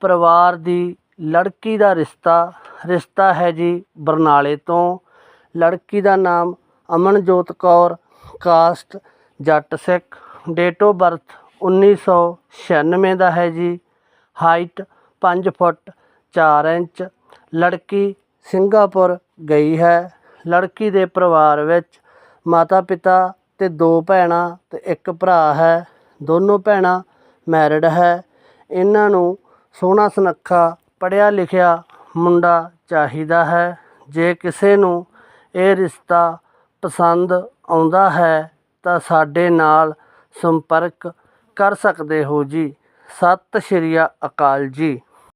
ਪਰਿਵਾਰ ਦੀ ਲੜਕੀ ਦਾ ਰਿਸ਼ਤਾ ਰਿਸ਼ਤਾ ਹੈ ਜੀ ਬਰਨਾਲੇ ਤੋਂ। ਲੜਕੀ ਦਾ ਨਾਮ Amanjot Kaur, caste Jatt Sikh. Date of birth 1996 ਦਾ ਹੈ ਜੀ। Height 5 foot 4 inch. ਲੜਕੀ ਸਿੰਗਾਪੁਰ ਗਈ ਹੈ। ਲੜਕੀ ਦੇ ਪਰਿਵਾਰ ਵਿੱਚ ਮਾਤਾ ਪਿਤਾ ਤੇ ਦੋ ਭੈਣਾਂ ਤੇ ਇੱਕ ਭਰਾ ਹੈ। ਦੋਨੋਂ ਭੈਣਾਂ ਮੈਰਿਡ ਹੈ। ਇਹਨਾਂ ਨੂੰ ਸੋਹਣਾ ਸੁਨੱਖਾ ਪੜ੍ਹਿਆ ਲਿਖਿਆ ਮੁੰਡਾ ਚਾਹੀਦਾ ਹੈ। ਜੇ ਕਿਸੇ ਨੂੰ ਇਹ ਰਿਸ਼ਤਾ ਪਸੰਦ ਆਉਂਦਾ ਹੈ, ਤਾਂ ਸਾਡੇ ਨਾਲ ਸੰਪਰਕ ਕਰ ਸਕਦੇ ਹੋ ਜੀ। ਸਤਿ ਸ਼੍ਰੀ ਅਕਾਲ ਜੀ।